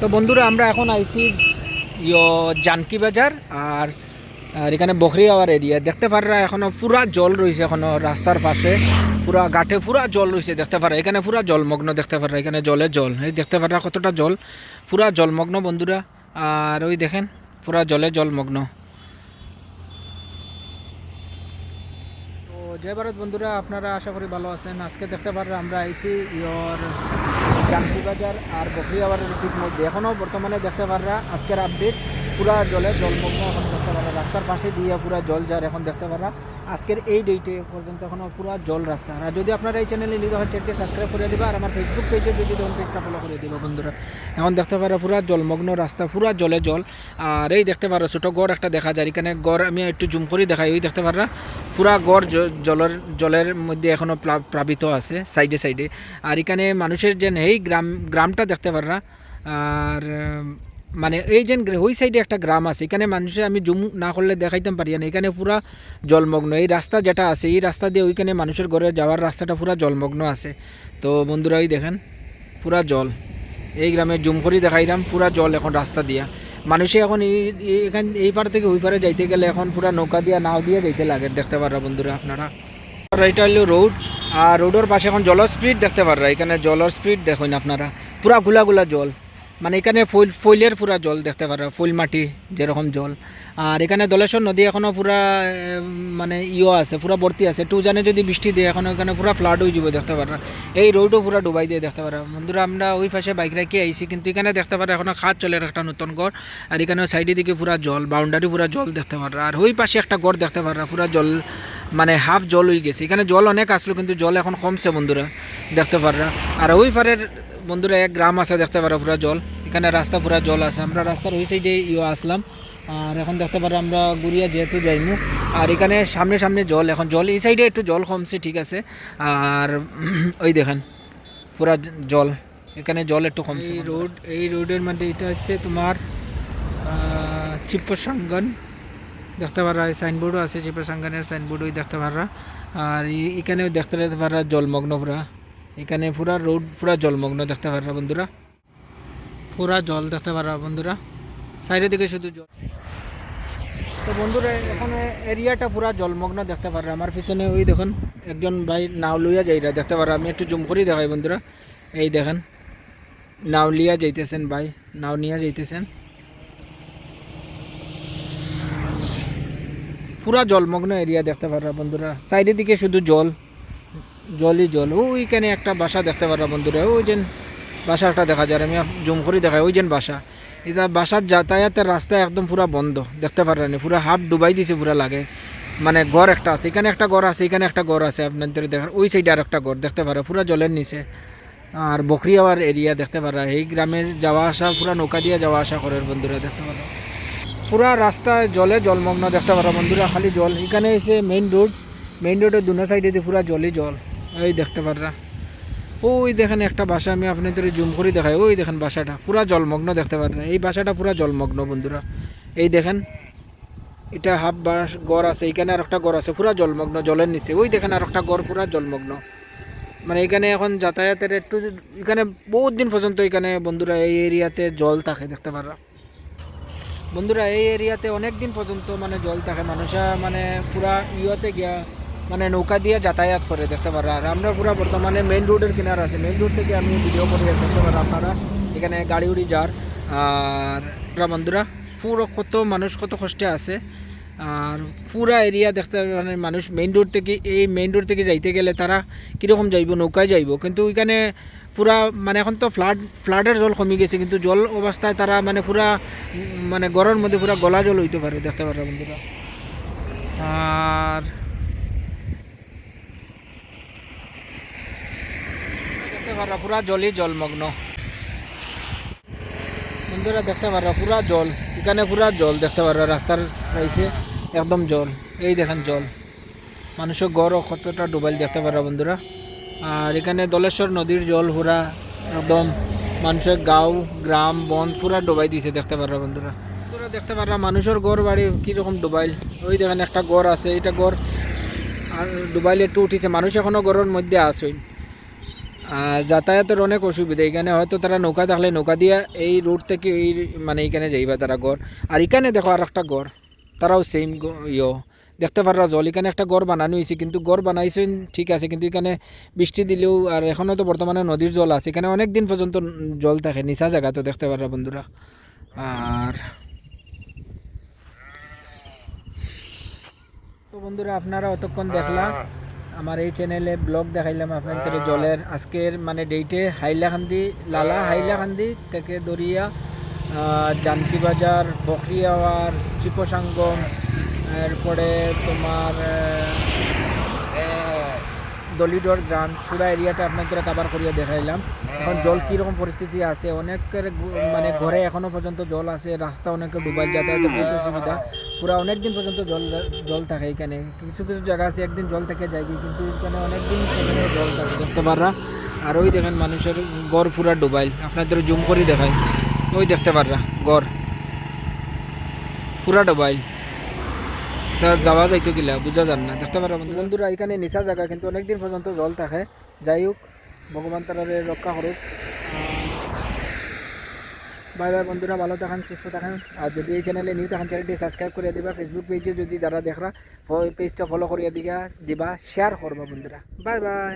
তো বন্ধুরা, আমরা এখন আইছি ইয়ো জানকি বাজার আর আর এখানে বকরিয়াওয়ার এরিয়া দেখতে পাররা, এখনও পুরা জল রয়েছে এখনও রাস্তার পাশে। পুরা গাঠে পুরা জল রয়েছে দেখতে পারা এখানে পুরা জলমগ্ন, দেখতে পারা এখানে জলে জল, এই দেখতে পারা কতটা জল। পুরা জলমগ্ন বন্ধুরা, আর ওই দেখেন, পুরা জলে জলমগ্ন। তো জয় ভারত বন্ধুরা, আপনারা আশা করি ভালো আছেন। আজকে দেখতে পারা আমরা আইছি ইয়র জানকি বাজার আর বকরিয়াবাজারের ঠিক মধ্যে। এখনও বর্তমানে দেখতে পাররা আজকের আপডেট পুরা জলে জলমগ্ন এখন দেখতে পারা রাস্তার পাশে দিয়ে পুরা জল যার এখন দেখতে পারা আজকের এই ডেটে পর্যন্ত এখনও পুরা জল রাস্তা। আর যদি আপনারা এই চ্যানেলে নিতে হয় চ্যানেলটি সাবস্ক্রাইব করে দিবা, আর আমার ফেসবুক পেজে যদি তখন পেজটা ফলো করে দিবা বন্ধুরা। এখন দেখতে পারো পুরা জলমগ্ন রাস্তা, পুরা জলে জল। আর এই দেখতে পারো ছোটো গড় একটা দেখা যায়, এখানে গড় আমি একটু জুম করে দেখাই ওই দেখতে পারা পুরা গড় জলের জলের মধ্যে এখনও প্লা- প্লাবিত আছে সাইডে সাইডে আর এখানে মানুষের যে এই গ্রাম, গ্রামটা দেখতে পারা আর মানে এই যে ওই সাইডে একটা গ্রাম আছে, এখানে মানুষে আমি জুম না করলে দেখাইতাম পারি না, এখানে পুরা জলমগ্ন। এই রাস্তা যেটা আছে, এই রাস্তা দিয়ে ওইখানে মানুষের ঘরে যাওয়ার রাস্তাটা পুরা জলমগ্ন আছে। তো বন্ধুরা ওই দেখেন, পুরা জল। এই গ্রামে জুম করে দেখাইলাম, পুরা জল এখন রাস্তা দিয়া। মানুষে এখন এই এখান এই পার থেকে ওই পারে যাইতে গেলে এখন পুরা নৌকা দিয়া, নাও দিয়ে যাইতে লাগে, দেখতে পারা বন্ধুরা আপনারা। এটা হলো রোড আর রোডের পাশে এখন জলের স্পিড দেখতে পাররা, এখানে জলের স্পিড দেখুন আপনারা। পুরা গুলা গুলা জল। মানে এখানে ফুল, ফুলের পুরা জল দেখতে পাররা ফুল মাটি, যেরকম জল। আর এখানে দলেশ্বর নদী এখনও পুরা মানে ইয়ে আছে, পুরা ভর্তি আছে। টু জানে যদি বৃষ্টি দিয়ে এখন এখানে পুরা ফ্লাড হয়ে যাবে, দেখতে পাররা এই রোডও পুরা ডুবাই দিয়ে দেখতে পারো। বন্ধুরা, আমরা ওই পাশে বাইক রাখি আইছি, কিন্তু এখানে দেখতে পারা এখনও খাত চলে একটা নতুন ঘর। আর এখানে সাইডে দিকে পুরা জল বাউন্ডারি পুরা জল দেখতে পাররা আর ওই পাশে একটা ঘর দেখতে পাররা পুরা জল মানে হাফ জল হয়ে গেছে। এখানে জল অনেক আসলো কিন্তু জল এখন কমছে বন্ধুরা দেখতে পাররা। আর ওই পারের বন্ধুরা এক গ্রাম আছে দেখতে পারো পুরা জল। এখানে রাস্তা পুরা জল আছে। আমরা রাস্তার ওই সাইডে ইয়ে আসলাম। আর এখন দেখতে পারো আমরা গুড়িয়া যেহেতু যাইমু। আর এখানে সামনে সামনে জল এখন জল এই সাইডে একটু জল কমছে ঠিক আছে। আর ওই দেখেন পুরা জল। এখানে জল একটু কমছে রোড এই রোডের মধ্যে এটা হচ্ছে তোমার চিপ্পসাঙ্গন। দেখতে পারা সাইনবোর্ডও আছে চিপ্পসাঙ্গনের সাইনবোর্ড ওই দেখতে পারা আর এখানেও দেখতে পারা জলমগ্ন পুরা এখানে পুরা রোড পুরা জলমগ্ন দেখতে পারা বন্ধুরা। পুরা জল দেখতে পারা বন্ধুরা। সাইডের দিকে শুধু জল। তো বন্ধুরা, এখন এরিয়াটা পুরা জলমগ্ন দেখতে পারা আমার পিছনে ওই দেখুন, একজন ভাই নাও লইয়া যাইরা দেখতে পারা আমি একটু জুম করি দেখাই বন্ধুরা। এই দেখেন, নাও লিয়া যাইতেছেন ভাই, নাও নিয়ে যাইতেছেন। পুরা জলমগ্ন এরিয়া দেখতে পারা বন্ধুরা। সাইডের দিকে শুধু জল, জলই জল। ওইখানে একটা বাসা দেখতে পারা বন্ধুরা। ওই যেন বাসা একটা দেখা যায়, আমি জুম করে দেখাই, ওই যেন বাসা। এটা বাসার যাতায়াতের রাস্তা একদম পুরা বন্ধ, দেখতে পারেনি পুরা হাফ ডুবাই দিছে, পুরা লাগে। মানে ঘর একটা আছে, এখানে একটা ঘর আছে, এখানে একটা ঘর আছে আপনাদের দেখার ওই সাইডে আর একটা ঘর দেখতে পারে, পুরা জলের নিচে। আর বকরিয়াওয়ার এরিয়া দেখতে পারা এই গ্রামে যাওয়া আসা, পুরা নৌকা দিয়ে যাওয়া আসা করে বন্ধুরা, দেখতে পারা পুরা রাস্তায় জলে জলমগ্ন, দেখতে পারো বন্ধুরা, খালি জল। এখানে এসে মেইন রোড মেইন রোডের দুনো সাইডে দিয়ে পুরা জলই জল। এই দেখতে পাররা ওই দেখেন একটা বাসা, আমি আপনাদের জুম করে দেখাই। ওই দেখেন বাসাটা পুরা জলমগ্ন, দেখতে পারেন এই বাসাটা পুরা জলমগ্ন বন্ধুরা। এই দেখেন, এটা হাফ বাস গড় আছে এখানে আর একটা গড় আছে পুরা জলমগ্ন, জলের নিচে। ওই দেখেন আর একটা গড় পুরা জলমগ্ন। মানে এখানে এখন যাতায়াতের একটু এখানে বহুত দিন পর্যন্ত এখানে বন্ধুরা, এই এরিয়াতে জল থাকে, দেখতে পাররা বন্ধুরা, এই এরিয়াতে অনেক দিন পর্যন্ত মানে জল থাকে। মানুষরা মানে পুরা ইয়েতে গিয়া মানে নৌকা দিয়ে যাতায়াত করে, দেখতে পারে। আর আমরা পুরা বর্তমানে মেন রোডের কিনার আছে। মেন রোড থেকে আমি ভিডিও করে দেখতে পারি আপনারা। এখানে গাড়ি উড়ি যার। আর বন্ধুরা, পুরো কত মানুষ, কত কষ্টে আছে। আর পুরা এরিয়া দেখতে মানে মানুষ মেইন রোড থেকে, এই মেইন রোড থেকে যাইতে গেলে তারা কীরকম যাইব, নৌকায় যাইব? কিন্তু ওইখানে পুরা মানে এখন তো ফ্লাড ফ্লাডের জল কমে গেছে, কিন্তু জল অবস্থায় তারা মানে পুরা মানে গড়ের মধ্যে পুরা গলা জল হইতে পারে, দেখতে পারে বন্ধুরা। আর দেখতে পারা পুরা জলই জলমগ্ন। বন্ধুরা দেখতে পারা পুরা জল, এখানে পুরা জল দেখতে পারা, রাস্তার রাইছে একদম জল। এই দেখেন জল। মানুষের গড় কতটা ডুবাইল দেখতে পারা বন্ধুরা। আর এখানে দলেশ্বর নদীর জল পুরা একদম মানুষের গাঁও, গ্রাম, বন পুরা ডুবাই দিছে দেখতে পারা বন্ধুরা। বন্ধুরা দেখতে পারা মানুষের গড় বাড়ি কীরকম ডুবাইল। ওই দেখেন একটা গড় আছে এটা গড় আর ডুবাইলে একটু উঠিছে। মানুষ এখনও গড়ের মধ্যে আসই আর যাতায়াতের অনেক অসুবিধা। এখানে হয়তো তারা নৌকা থাকলে নৌকা দিয়া এই রুট থেকে এই মানে এখানে যাইবা তারা গড়। আর এখানে দেখো আর একটা গড়। তারাও সেম ইয়ে। দেখতে পাররা জল এখানে একটা গড় বানানো হয়েছে কিন্তু গড় বানাইছেন ঠিক আছে কিন্তু এখানে বৃষ্টি দিলেও আর এখনও তো বর্তমানে নদীর জল আছে। এখানে অনেক দিন পর্যন্ত জল থাকে নিচা জায়গা তো দেখতে পাররা বন্ধুরা। আর তো বন্ধুরা আপনারা অতক্ষণ দেখলাম। আমার এই চ্যানেলে ব্লগ দেখাইলাম আপনাদের জলের। আজকের মানে ডেটে হাইলাকান্দি লালা হাইলাকান্দি থেকে দরিয়া আহ, জানকি বাজার বকরিয়াওয়ার চিপসাঙ্গম এরপরে তোমার দলিডর গ্রাম পুরা এরিয়াটা আপনাদের কাবার করিয়া দেখাইলাম। এখন জল কীরকম পরিস্থিতি আছে? অনেকের মানে ঘরে এখনও পর্যন্ত জল আছে রাস্তা অনেকে ডুবাই যাতায়াতের বহুত অসুবিধা। পুরা অনেক দিন পর্যন্ত জল জল থাকে এখানে। কিছু কিছু জায়গা আছে একদিন জল থেকে যায় কিন্তু এখানে অনেক দিন জল থাকে দেখতে পাররা। আর ওই দেখেন মানুষের গড় পুরা ডুবাইল। আপনাদের জুম করে দেখায় ওই দেখতে পাররা গড়। পুরা ডুবাইল। তা যাওয়া যাইতো কিলা, বুঝা যান না, দেখতে পারো বন্ধুরা। এখানে নিচা জায়গা, কিন্তু অনেকদিন পর্যন্ত জল থাকে। যাই হোক, ভগবান তারারে রক্ষা করুক। বাই বাই বন্ধুরা, ভালো থাকেন, সুস্থ থাকেন। আর যদি এই চ্যানেলে নিউ থাকেন চ্যানেলটি সাবস্ক্রাইব করে দিবা। ফেসবুক পেজে যদি যারা দেখরা পেজটা ফলো করিয়া দিবা দিবা শেয়ার করবা বন্ধুরা। Bye bye.